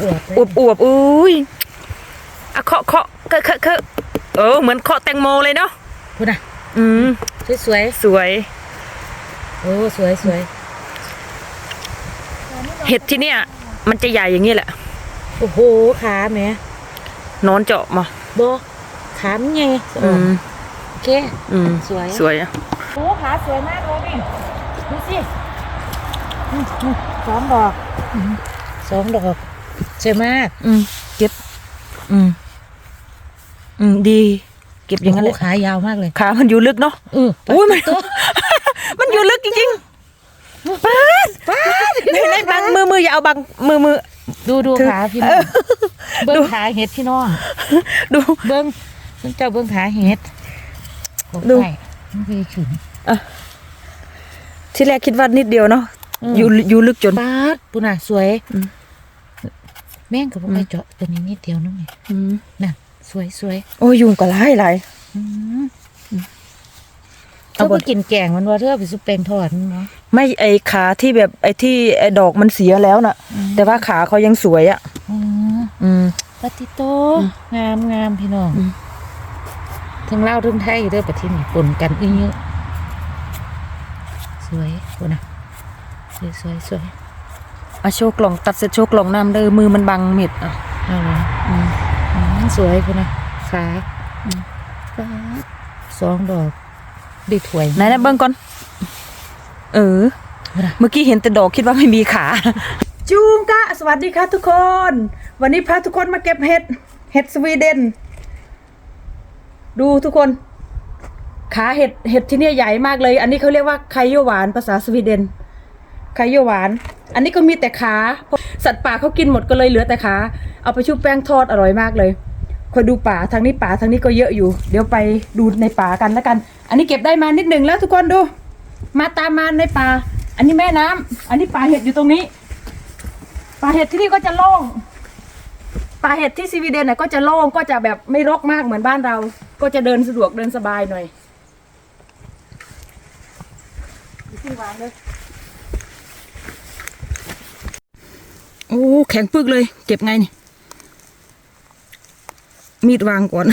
อวบอวบอวบอุ้ยอะเคาะเคาะเคอะเคอะเคอะเออเหมือนเคาะแตงโมเลยเนาะคุณอะอืมสวยสวยสวยๆโอ้สวยสวยเห็ดที่เนี่ย มันจะใหญ่อย่างนี้แหละ โอ้โหขาแม่นอนเจาะมาบอขามันไงอืมโอเคอืมสวยสวยอะโอ้ขาสวยมากเลยนี่ดูสิอืมอืมสองดอกอืมสองดอก สวยมากอืม เก็บ อืม อืม ดี เก็บอย่างนั้นแหโอ้ละขายาวมากเลย ขา มันอยู่ลึกเนาะเอออุ้ยมันตัวมันอยู่ลึกจริงๆป้าดในในบังมือมืออย่าเอาบังมือมือ ดูดูถือขาพี่น้องเบิ้งขาเห็ดพี่น้อง ดู เบิ้งเจ้าเบิ้งขาเห็ดดูโอ้ยมันคือฉุนที่แรกคิดว่านิดเดียวเนาะอืมอยู่อยู่ลึกจนปาดปุน่ะสวยอืม แม่งกับพวกไปเจาะตัวนี้นิดเดียวนึงไงอืมน่ะ สวยสวยโอ้ยยุงก็หลายหลายอืมเอาเอาบ่ไปกินแกงมันว่าเธอเอาไปซุปแป้งทอดมันเนาะไม่ไอขาที่แบบไอที่ไอดอกมันเสียแล้วน่ะ แต่ว่าขาเขายังสวยอะอืมอืมปฏิโตงามงามพี่น้องอืมทั้งเล่าวทั้งไทยเด้อประเทศนี้ปนกันอื้อเยอะสวยปุน่ะสวยสวยสวยเอาโชว์กล่องตัดเสร็จโชว์กล่องน้ำเด้อมือมันบังเม็ดอะเอาเลยอืมอืมสวยปุน่ะขาปาดสองดอกได้ถ้วยไหนนะเบิ้งก่อน เออ เมื่อกี้เห็นแต่ดอกคิดว่าไม่มีขา จูงกะสวัสดีค่ะทุกคน วันนี้พาทุกคนมาเก็บเห็ด เห็ดสวีเดน ดูทุกคน ขาเห็ด เห็ดที่เนี่ยใหญ่มากเลย อันนี้เขาเรียกว่าไคโยหวานภาษาสวีเดน ไคโยหวาน อันนี้ก็มีแต่ขาเพราะสัตว์ป่าเขากินหมดก็เลยเหลือแต่ขาเอาไปชุบแป้งทอดอร่อยมากเลยคอยดูป่าทางนี้ป่าทางนี้ก็เยอะอยู่ เดี๋ยวไปดูในป่ากันแล้วกัน อันนี้เก็บได้มานิดหนึ่งแล้วทุกคนดู มาตามมาในป่า อันนี้แม่น้ำอันนี้ป่าเห็ดอยู่ตรงนี้ ป่าเห็ดที่นี่ก็จะโล่งป่าเห็ดที่สวีเดนน่ะก็จะโล่งก็จะแบบไม่รกมากเหมือนบ้านเรา ก็จะเดินสะดวกเดินสบายหน่อยขึ้นวางเลย โอ้แข็งปึกเลย เก็บไงนี่ มีดวางก่อน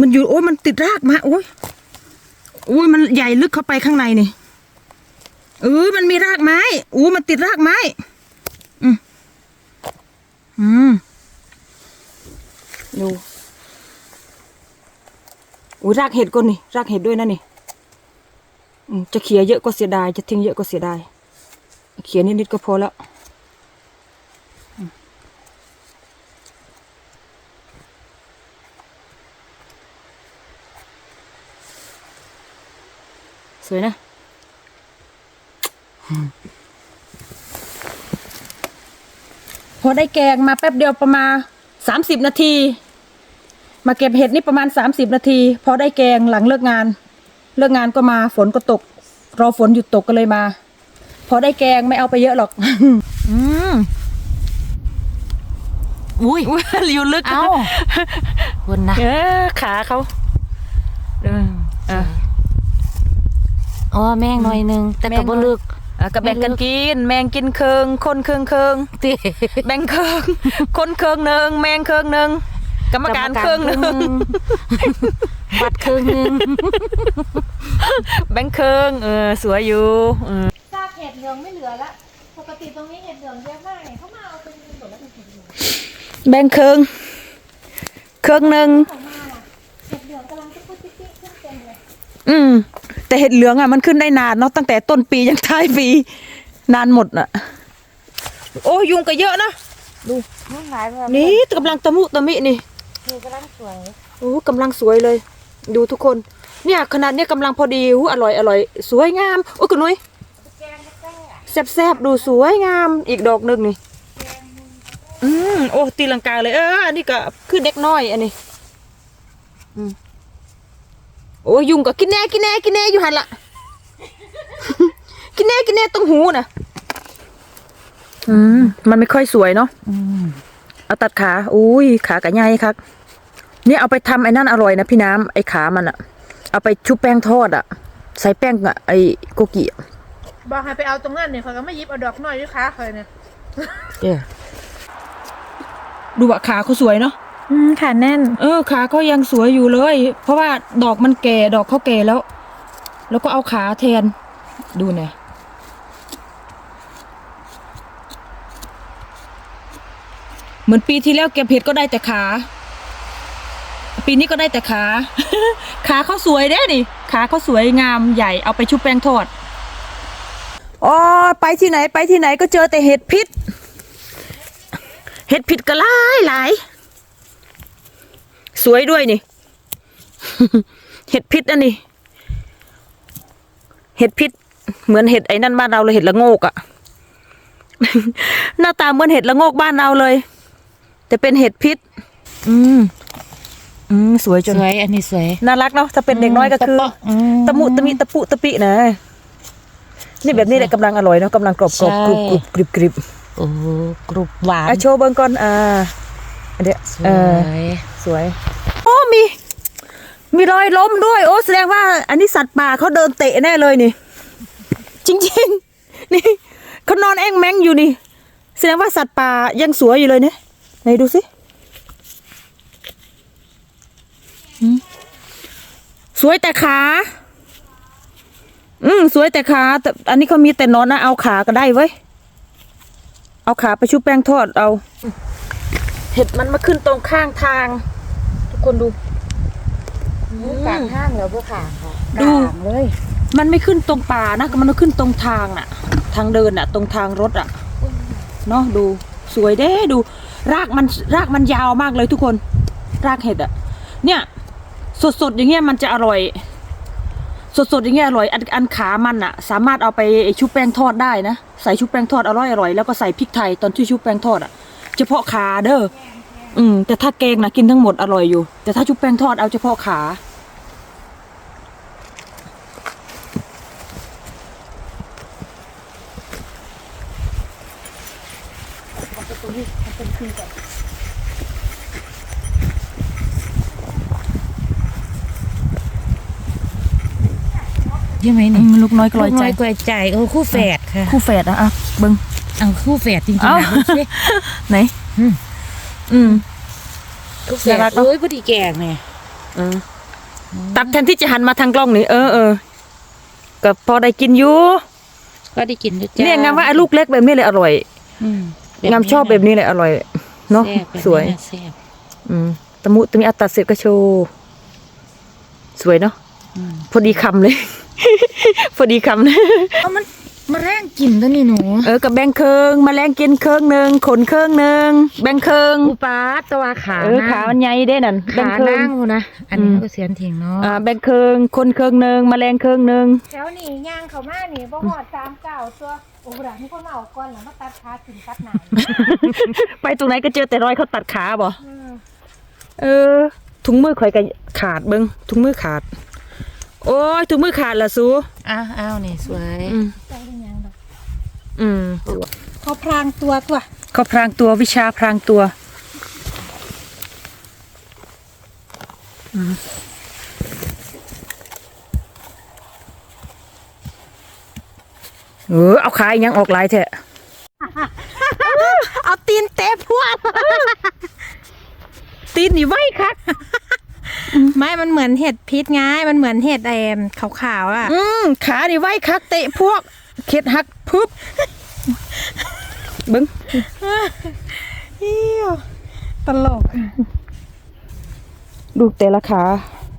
มันอยู่โอ้ยมันติดรากมาโอ้ยโอ้ยมันใหญ่ลึกเข้าไปข้างในนี่เออมันมีรากไม้อู้มันติดรากไม้ อืมอืมดูอุ้ยรากเห็ดก่อนนี่ รากเห็ดด้วยนะนี่จะเขี่ยเยอะก็เสียดาย จะทิ้งเยอะก็เสียดาย เขี่ยนิดๆก็พอแล้ว สวยนะพอได้แกงมาแป๊บเดียวประมาณสามสิบนาที มาเก็บเห็ดนี่ประมาณสามสิบนาทีพอได้แกงหลังเลิกงาน เลิกงานก็มาฝนก็ตก รอฝนหยุดตกก็เลยมา พอได้แกงไม่เอาไปเยอะหรอก อืมอุ้ยอุ้ยอยู่ลึกเอาคนนะเออขาเขาเออเอออ๋อแม่งหน่อยหนึงแต่แม่ก็งบ่ลึก อะก็แบ่งกันกิน แมงกินเคืองคนเคืองเคืองติแบ่งเคืองคนเคืองหนึ่งแมงเคืองหนึ่งกรรมการเคืองหนึ่งบัตรครึ่งหนึงแบ่งเคืองเออสวยอยู่เออซากเห็ดเหลืองไม่เหลือละ ปกติตรงนี้เห็ดเหลืองเยอะมากเนี่ยเขามาเอาเป็นหมดแล้วเป็นเห็ดเหลืองแบ่งเคืองเคืองหนึ่ง ของมาอะเห็ดเหลืองกำลังจะปุ๊บปิ๊กปิ๊กขึ้นเต็มเลย อืม แต่เห็ดเหลืองอะมันขึ้นได้นานเนาะตั้งแต่ต้นปียันท้ายปี นานหมดอะ โอ้ยุงก็เยอะนะมันหลายแบบนี่กำลังตะมุตะมินี่นี่กำลังสวยโอ้กำลังสวยเลย ดูทุกคน เนี่ยขนาดเนี้ยกำลังพอดีอู้อร่อยอร่อยสวยงามโอ้คุณนุ้ยแซบๆดูสวยงามอีกดอกหนึ่งนี่ อืมโอ้ตีลังกาเลยเอออันนี้ก็คือเด็กน้อยอันนี้ อืม โอ้ยุงก็กินแน่กินแน่กินแน่อยู่หันละกินแน่กินแน่ตรงหูน่ะอืมมันไม่ค่อยสวยเนาะอืมเอาตัดขาอุ้ยขากะใหญ่ครับเนี่ยเอาไปทำไอ้นั่นอร่อยนะพี่น้ำไอ้ขามันอะเอาไปชุบแป้งทอดอะใส่แป้งอะไอ้โกกิอะบอกให้ไปเอาตรงนั้นเนี่ยเขาก็ไม่ยิบเอาดอกน้อยด้วยค้าเคยเนี่ยเนี่ยดูว่าขาเขาสวยเนาะ อืมค่ะแน่น เออขาเขายังสวยอยู่เลย เพราะว่าดอกมันแก่ดอกเขาแก่แล้ว แล้วก็เอาขาแทน ดูหน่อยเหมือนปีที่แล้วเก็บเห็ดก็ได้แต่ขา ปีนี้ก็ได้แต่ขา ขาเขาสวยเด้นี่ ขาเขาสวยงามใหญ่เอาไปชุบแป้งทอดอ๋อไปที่ไหนไปที่ไหนก็เจอแต่เห็ดพิษ เห็ดพิษก็หลายหลาย สวยด้วยนี่ เห็ดพิษอันนี้ เห็ดพิษ เหมือนเห็ดไอ้นั่นบ้านเราเลยเห็ดละโงกอะหน้าตาเหมือนเห็ดละโงกบ้านเราเลย แต่เป็นเห็ดพิษ อืมอืมสวยจสนวยอันนี้สวยน่ารักเนาะถ้าเป็นเด็กน้อยก็คือตะเปาะอืมตะมุตะมิตะปุตะปินะนี่แบบนี้แหละกำลังอร่อยเนาะกำลังกรอบกรอบใช่กรุบกรุบกริบกริบโอ้กรุบหวานอะโชว์เบิ้งก่อนอ่าอันเดียวสวเออย สวย โอ้มี มีรอยล้มด้วย โอ้แสดงว่า อันนี้สัตว์ป่าเขาเดินเตะแน่เลยนี่ จริงๆ นี่เขานอนแอ่งแมงอยู่นี่ แสดงว่าสัตว์ป่ายังสวยอยู่เลยเนี่ยไหนดูสิหืมสวยแต่ขา อืมสวยแต่ขา แต่อันนี้เขามีแต่นอนนะ เอาขาก็ได้เว้ย เอาขาไปชุบแป้งทอดเอา เห็ดมันมาขึ้นตรงข้างทางทุก คนดูกลางห้างแล้วพวกขาค่ะดู กลางเลยมันไม่ขึ้นตรงป่านะมันมาขึ้นตรงทางน่ะ ทางเดินน่ะ ตรงทางรถอะเนาะดู สวยเด้ดู รากมันรากมันยาวมากเลยทุกคน รากเห็ดอะ เนี่ย สดๆอย่างเงี้ยมันจะอร่อย สดๆอย่างเงี้ยอร่อยอันอันขามันอะ สามารถเอาไปชุบแป้งทอดได้นะใส่ชุบแป้งทอดอร่อยอร่อยแล้วก็ใส่พริกไทยตอนที่ชุบแป้งทอดอะ เฉพาะขาเด้อ อืม แต่ถ้าแกงนะกินทั้งหมดอร่อยอยู่ แต่ถ้าชุบแป้งทอดเอาเฉพาะขา ใช่ไหมอืนี่มลูกน้อยกลอยใจลูกน้กลอยใจโอ้คู่แฝดค่ะคู่แฝดอะอะเบิ้งเอาคู่แฝดจริงๆเอ้านะดูสิ ไหน อืม อืมคู่แฝน่ารัดกเนอะโอ้ยพอดีแกงเนี่ยเออตัดแทนที่จะหันมาทางกล้องนี่เออเออก็พอได้กินอยู่ก็ได้กินด้วยจ้าเนี่ยงามว่าไอ้ลูกเล็กแบบนี้เลยอร่อยอืมงามชอบแบบนี้เลยอร่อยเนาะแซ่บแบบนี้สวยน่ะแซ่บอืมตะมุตะมีอัตตัดเสร็จก็โชว์สวยเนาะอืมพอดีคำเลย พอดีคำเลยเอามัน มาแรงกินตัวนี้หนู เออกับแบงเคิงแมาแรงกินเคิงหนึ่งขนเคิงหนึ่งแบงเคิงอุปาตัวขาเออขามันใหญ่เด้นั่นแบงขาเคิงนั่งกูนะอันนี้อืมก็เสียนทิ้งเนาะอ่าแบงเคิงคนเคิงหนึ่งแมาแรงเคิงหนึ่งแถวนี้ย่างเขามานี่บ่หอดสามเก้าตัวโอ้โหมีคนมาเอาก่อนแล้วมาตัดขาขึ้นตัดหนาไปตรงไหนก็เจอแต่รอยเขาตัดขาบ่อืมเออถุงมือข่อยก็ขาดเบิงถุงมือขาด โอ้ยถุงมือขาดละสูอ้าวอ้าวนี่สวยอืมใจเป็นหยังดอกอืมเขาพรางตัวตัวเขาพรางตัววิชาพรางตัวอืมเออเอาขายยังออกหลายเถอะ เอาตีนเตะพวก ตีนนี่ไว้คัก ไม่มันเหมือนเห็ดพิษไงมันเหมือนเห็ดไอ้ขาวๆอะ อืมขานี่ไว้คักเตะพวกเข็ดหักปุ๊บเบิ้งเฮียตลกดูแต่ละขา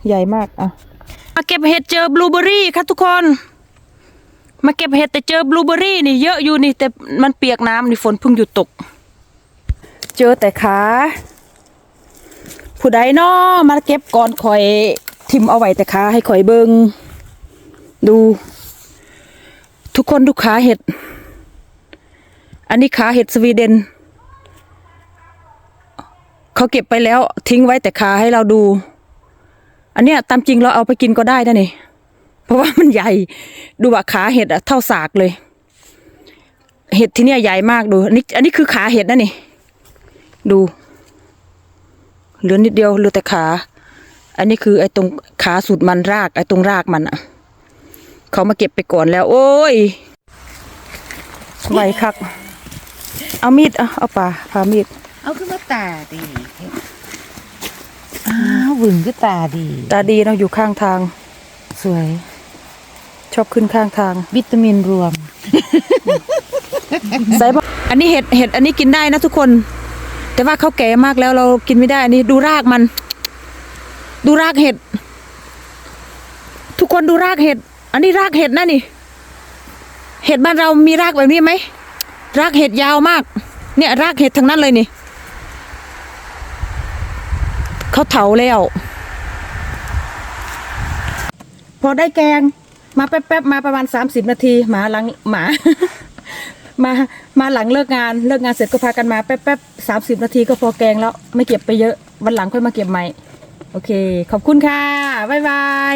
ใหญ่มากอะมาเก็บเห็ดเจอบลูเบอรี่ค่ะทุกคน มาเก็บเห็ดแต่เจอบลูเบอรี่นี่เยอะอยู่นี่แต่มันเปียกน้ำนี่ฝนเพิ่งหยุดตก เจอแต่ขา ผู้ใดน้อมาเก็บก่อนข่อยทิมเอาไว้แต่ขาให้ข่อยเบิงดู ทุกคนดูขาเห็ด อันนี้ขาเห็ดสวีเดน เขาเก็บไปแล้วทิ้งไว้แต่ขาให้เราดู อันเนี้ยตามจริงเราเอาไปกินก็ได้นะนี่เพราะว่ามันใหญ่ดูว่าขาเห็ดอะเท่าสากเลย เห็ดที่เนี่ยใหญ่มากดูอันนี้ อันนี้คือขาเห็ดนะนี่ดู เหลือนิดเดียวเหลือแต่ขา อันนี้คือไอ้ตรงขาสุดมันราก ไอ้ตรงรากมันอะเขามาเก็บไปก่อนแล้ว โอ้ยไหวคัก เอามีดเอาเอาป่าพามีด เอาขึ้นมาตาดีอ้าวหวึงก็ตาดี ตาดีเนาะอยู่ข้างทาง สวย ชอบขึ้นข้างทาง วิตามินรวม ใส่บ่อันนี้เห็ดเห็ดอันนี้กินได้นะทุกคน แต่ว่าเขาแก่มากแล้วเรากินไม่ได้อันนี้ดูรากมัน ดูรากเห็ด ทุกคนดูรากเห็ด อันนี้รากเห็ดนะนี่ เห็ดบ้านเรามีรากแบบนี้ไหมรากเห็ดยาวมาก เนี่ย รากเห็ดทั้งนั้นเลยนี่เขาเถาแล้ว พอได้แกงมาแป๊บๆมาประมาณ 30 นาทีหมาลังหมา มามาหลังเลิกงานเลิกงานเสร็จก็พากันมาแป๊บๆสามสิบนาทีก็พอแกงแล้ว ไม่เก็บไปเยอะวันหลังค่อยมาเก็บใหม่ โอเค ขอบคุณค่ะ บ๊ายบาย